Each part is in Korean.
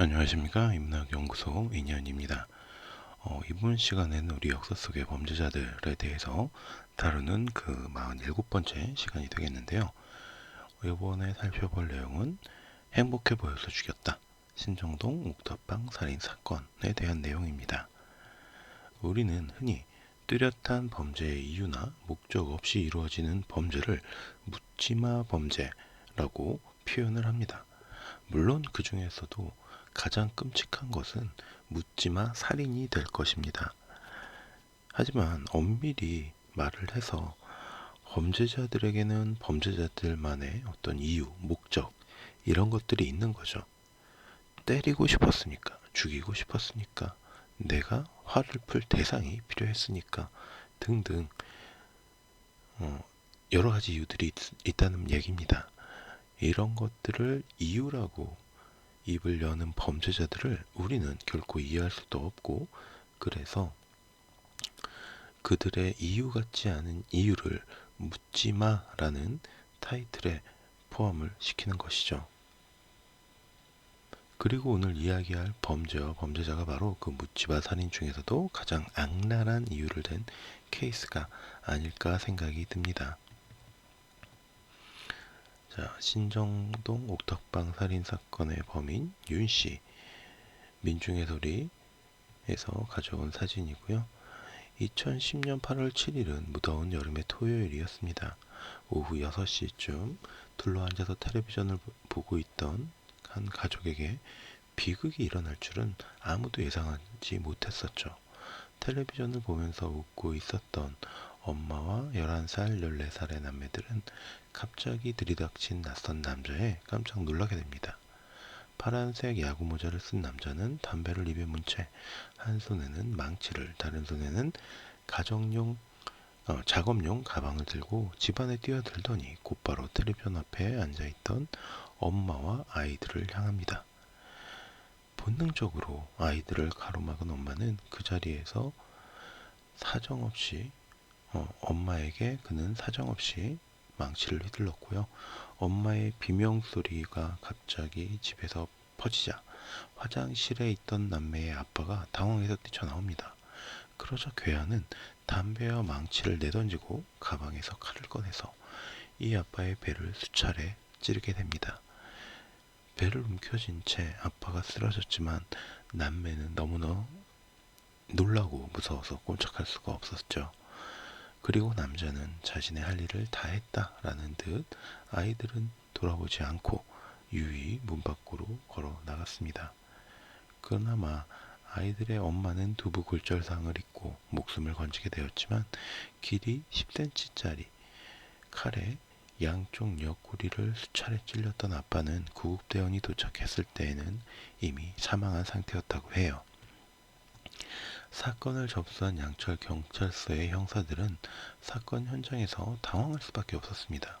안녕하십니까 인문학연구소 인현입니다. 어, 이번 시간에는 우리 역사 속의 범죄자들에 대해서 다루는 그 47번째 시간이 되겠는데요. 이번에 살펴볼 내용은 행복해 보여서 죽였다. 신정동 옥탑방 살인 사건에 대한 내용입니다. 우리는 흔히 뚜렷한 범죄의 이유나 목적 없이 이루어지는 범죄를 묻지마 범죄라고 표현을 합니다. 물론 그 중에서도 가장 끔찍한 것은 묻지마 살인이 될 것입니다. 하지만 엄밀히 말을 해서 범죄자들에게는 범죄자들만의 어떤 이유, 목적 이런 것들이 있는 거죠. 때리고 싶었으니까, 죽이고 싶었으니까, 내가 화를 풀 대상이 필요했으니까 등등 어, 여러 가지 이유들이 있, 다는 얘기입니다. 이런 것들을 이유라고 입을 여는 범죄자들을 우리는 결코 이해할 수도 없고 그래서 그들의 이유 같지 않은 이유를 묻지 마라는 타이틀에 포함을 시키는 것이죠. 그리고 오늘 이야기할 범죄와 범죄자가 바로 그 묻지마 살인 중에서도 가장 악랄한 이유를 댄 케이스가 아닐까 생각이 듭니다. 자, 신정동 옥탑방 살인 사건의 범인 윤 씨, 민중의 소리에서 가져온 사진이고요. 2010년 8월 7일은 무더운 여름의 토요일이었습니다. 오후 6시쯤 둘러앉아서 텔레비전을 보고 있던 한 가족에게 비극이 일어날 줄은 아무도 예상하지 못했었죠. 텔레비전을 보면서 웃고 있었던 엄마와 11살, 14살의 남매들은 갑자기 들이닥친 낯선 남자에 깜짝 놀라게 됩니다. 파란색 야구 모자를 쓴 남자는 담배를 입에 문 채 한 손에는 망치를 다른 손에는 가정용 어, 작업용 가방을 들고 집안에 뛰어들더니 곧바로 텔레비전 앞에 앉아있던 엄마와 아이들을 향합니다. 본능적으로 아이들을 가로막은 엄마는 그 자리에서 사정없이 어, 엄마에게 그는 사정없이 망치를 휘둘렀고요. 엄마의 비명 소리가 갑자기 집에서 퍼지자 화장실에 있던 남매의 아빠가 당황해서 뛰쳐나옵니다. 그러자 괴한은 담배와 망치를 내던지고 가방에서 칼을 꺼내서 이 아빠의 배를 수차례 찌르게 됩니다. 배를 움켜쥔 채 아빠가 쓰러졌지만 남매는 너무나 놀라고 무서워서 꼼짝할 수가 없었죠. 그리고 남자는 자신의 할 일을 다 했다라는 듯 아이들은 돌아보지 않고 유유히 문 밖으로 걸어 나갔습니다. 그나마 아이들의 엄마는 두부 골절상을 입고 목숨을 건지게 되었지만 길이 10cm짜리 칼에 양쪽 옆구리를 수차례 찔렸던 아빠는 구급대원이 도착했을 때에는 이미 사망한 상태였다고 해요. 사건을 접수한 양철 경찰서의 형사들은 사건 현장에서 당황할 수밖에 없었습니다.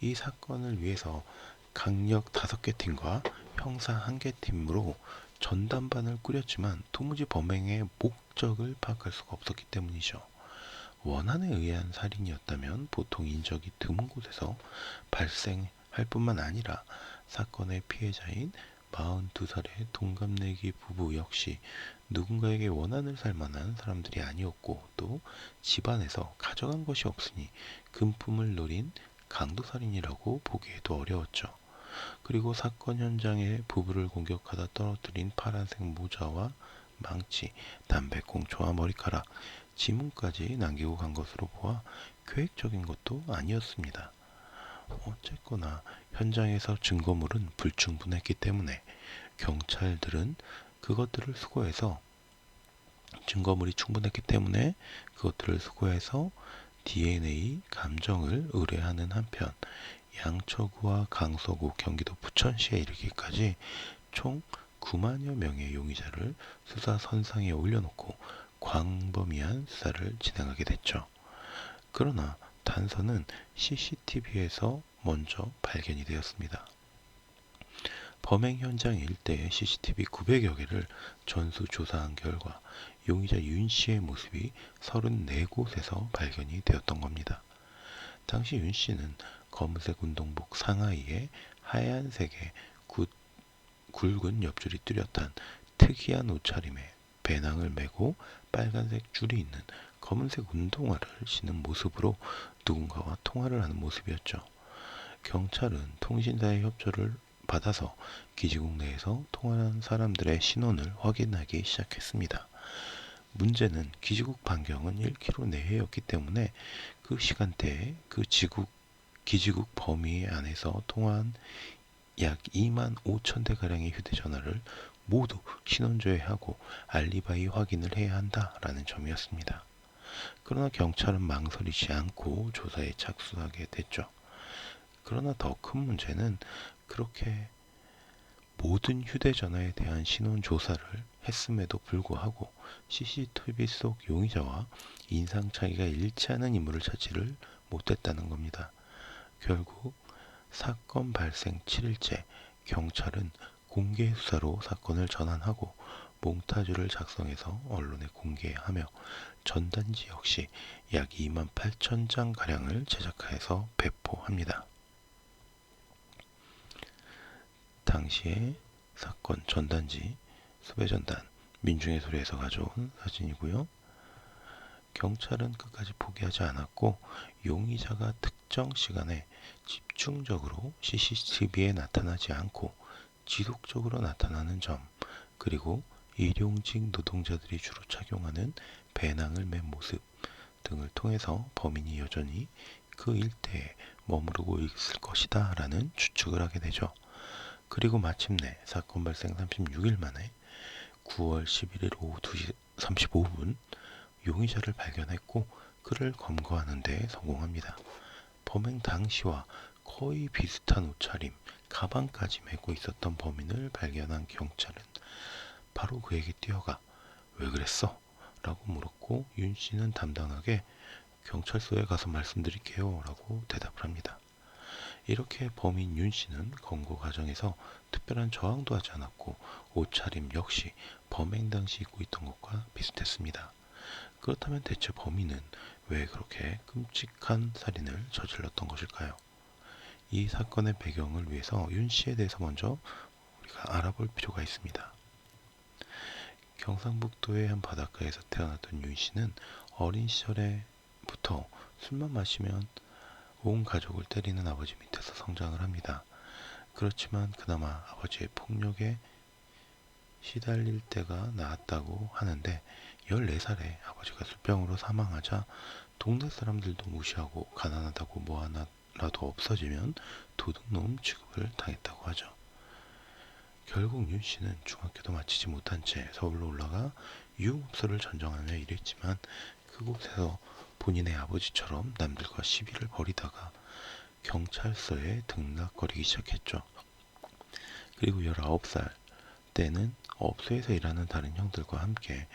이 사건을 위해서 강력 5개 팀과 형사 1개 팀으로 전담반을 꾸렸지만 도무지 범행의 목적을 파악할 수가 없었기 때문이죠. 원한에 의한 살인이었다면 보통 인적이 드문 곳에서 발생할 뿐만 아니라 사건의 피해자인 42살의 동갑내기 부부 역시 누군가에게 원한을 살 만한 사람들이 아니었고 또 집안에서 가져간 것이 없으니 금품을 노린 강도살인이라고 보기에도 어려웠죠. 그리고 사건 현장에 부부를 공격하다 떨어뜨린 파란색 모자와 망치, 담배꽁초와 머리카락, 지문까지 남기고 간 것으로 보아 계획적인 것도 아니었습니다. 어쨌거나 현장에서 증거물은 불충분했기 때문에 경찰들은 그것들을 수거해서 증거물이 충분했기 때문에 그것들을 수거해서 DNA 감정을 의뢰하는 한편 양처구와 강서구 경기도 부천시에 이르기까지 총 9만여 명의 용의자를 수사 선상에 올려놓고 광범위한 수사를 진행하게 됐죠. 그러나 단서는 CCTV에서 먼저 발견이 되었습니다. 범행 현장 일대의 CCTV 900여 개를 전수 조사한 결과 용의자 윤 씨의 모습이 34곳에서 발견이 되었던 겁니다. 당시 윤 씨는 검은색 운동복 상하이에 하얀색의 굿 굵은 옆줄이 뚜렷한 특이한 옷차림에 배낭을 메고 빨간색 줄이 있는 검은색 운동화를 신은 모습으로 누군가와 통화를 하는 모습이었죠. 경찰은 통신사의 협조를 받아서 기지국 내에서 통화한 사람들의 신원을 확인하기 시작했습니다. 문제는 기지국 반경은 1km 내외였기 때문에 그 시간대에 그 지국 기지국 범위 안에서 통화한 약 2만 5천 대 가량의 휴대전화를 모두 신원 조회하고 알리바이 확인을 해야 한다라는 점이었습니다. 그러나 경찰은 망설이지 않고 조사에 착수하게 됐죠. 그러나 더 큰 문제는 그렇게 모든 휴대전화에 대한 신원 조사를 했음에도 불구하고 CCTV 속 용의자와 인상 차이가 일치하는 인물을 찾지를 못했다는 겁니다. 결국 사건 발생 7일째 경찰은 공개 수사로 사건을 전환하고 몽타주를 작성해서 언론에 공개하며 전단지 역시 약 2만 8천 장 가량을 제작해서 배포합니다. 당시에 사건 전단지 수배전단 민중의 소리에서 가져온 사진이고요. 경찰은 끝까지 포기하지 않았고 용의자가 특정 시간에 집중적으로 CCTV에 나타나지 않고 지속적으로 나타나는 점 그리고 일용직 노동자들이 주로 착용하는 배낭을 맨 모습 등을 통해서 범인이 여전히 그 일대에 머무르고 있을 것이다 라는 추측을 하게 되죠. 그리고 마침내 사건 발생 36일 만에 9월 11일 오후 2시 35분 용의자를 발견했고 그를 검거하는 데 성공합니다. 범행 당시와 거의 비슷한 옷차림, 가방까지 메고 있었던 범인을 발견한 경찰은 바로 그에게 뛰어가 왜 그랬어? 라고 물었고 윤 씨는 담당하게 경찰서에 가서 말씀드릴게요 라고 대답을 합니다. 이렇게 범인 윤 씨는 검거 과정에서 특별한 저항도 하지 않았고 옷차림 역시 범행 당시 입고 있던 것과 비슷했습니다. 그렇다면 대체 범인은 왜 그렇게 끔찍한 살인을 저질렀던 것일까요? 이 사건의 배경을 위해서 윤 씨에 대해서 먼저 우리가 알아볼 필요가 있습니다. 경상북도의 한 바닷가에서 태어났던 윤 씨는 어린 시절에부터 술만 마시면 온 가족을 때리는 아버지 밑에서 성장을 합니다. 그렇지만 그나마 아버지의 폭력에 시달릴 때가 나았다고 하는데 14살에 아버지가 술병으로 사망하자 동네 사람들도 무시하고 가난하다고 뭐 하나라도 없어지면 도둑놈 취급을 당했다고 하죠. 결국 윤 씨는 중학교도 마치지 못한 채 서울로 올라가 유흥업소를 전정하며 일했지만 그곳에서 본인의 아버지처럼 남들과 시비를 벌이다가 경찰서에 등락거리기 시작했죠. 그리고 19살 때는 업소에서 일하는 다른 형들과 함께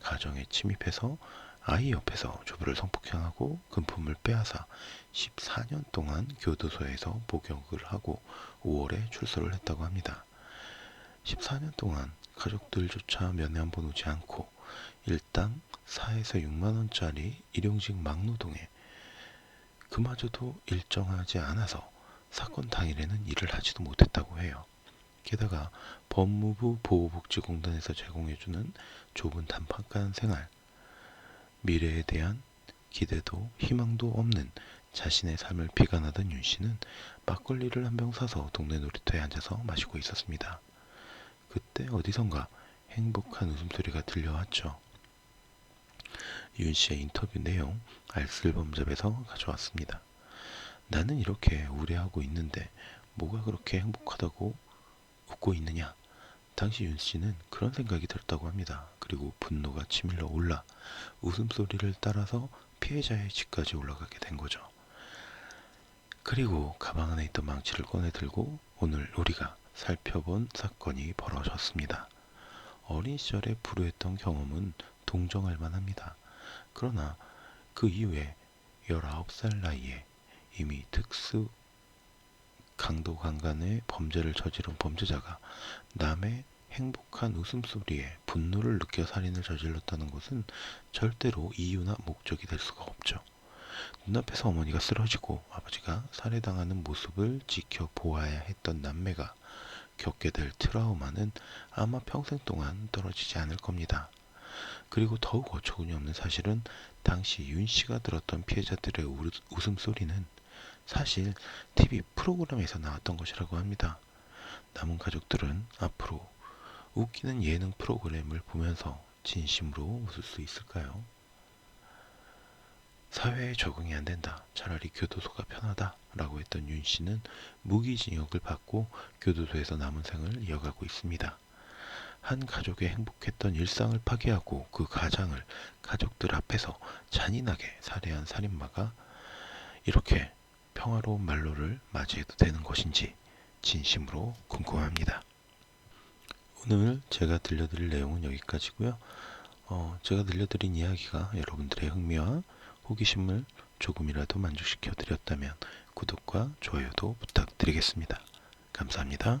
가정에 침입해서 아이 옆에서 주부를 성폭행하고 금품을 빼앗아 14년 동안 교도소에서 복역을 하고 5월에 출소를 했다고 합니다. 14년 동안 가족들조차 면회 한 번 오지 않고 일당 4에서 6만 원짜리 일용직 막노동에 그마저도 일정하지 않아서 사건 당일에는 일을 하지도 못했다고 해요. 게다가 법무부 보호복지공단에서 제공해주는 좁은 단팥간 생활, 미래에 대한 기대도 희망도 없는 자신의 삶을 비관하던 윤 씨는 막걸리를 한 병 사서 동네 놀이터에 앉아서 마시고 있었습니다. 그때 어디선가 행복한 웃음소리가 들려왔죠. 윤 씨의 인터뷰 내용 알쓸범잡에서 가져왔습니다. 나는 이렇게 우려하고 있는데 뭐가 그렇게 행복하다고 웃고 있느냐? 당시 윤 씨는 그런 생각이 들었다고 합니다. 그리고 분노가 치밀러 올라 웃음소리를 따라서 피해자의 집까지 올라가게 된 거죠. 그리고 가방 안에 있던 망치를 꺼내 들고 오늘 우리가 살펴본 사건이 벌어졌습니다. 어린 시절에 불우했던 경험은 동정할 만합니다. 그러나 그 이후에 19살 나이에 이미 특수 강도 강간의 범죄를 저지른 범죄자가 남의 행복한 웃음소리에 분노를 느껴 살인을 저질렀다는 것은 절대로 이유나 목적이 될 수가 없죠. 눈앞에서 어머니가 쓰러지고 아버지가 살해당하는 모습을 지켜보아야 했던 남매가 겪게 될 트라우마는 아마 평생 동안 떨어지지 않을 겁니다. 그리고 더욱 어처구니 없는 사실은 당시 윤 씨가 들었던 피해자들의 우- 웃음소리는 사실 TV 프로그램에서 나왔던 것이라고 합니다. 남은 가족들은 앞으로 웃기는 예능 프로그램을 보면서 진심으로 웃을 수 있을까요? 사회에 적응이 안 된다. 차라리 교도소가 편하다. 라고 했던 윤 씨는 무기징역을 받고 교도소에서 남은 생을 이어가고 있습니다. 한 가족의 행복했던 일상을 파괴하고 그 가장을 가족들 앞에서 잔인하게 살해한 살인마가 이렇게 평화로운 말로를 맞이해도 되는 것인지 진심으로 궁금합니다. 오늘 제가 들려드릴 내용은 여기까지고요. 어, 제가 들려드린 이야기가 여러분들의 흥미와 호기심을 조금이라도 만족시켜 드렸다면 구독과 좋아요도 부탁드리겠습니다. 감사합니다.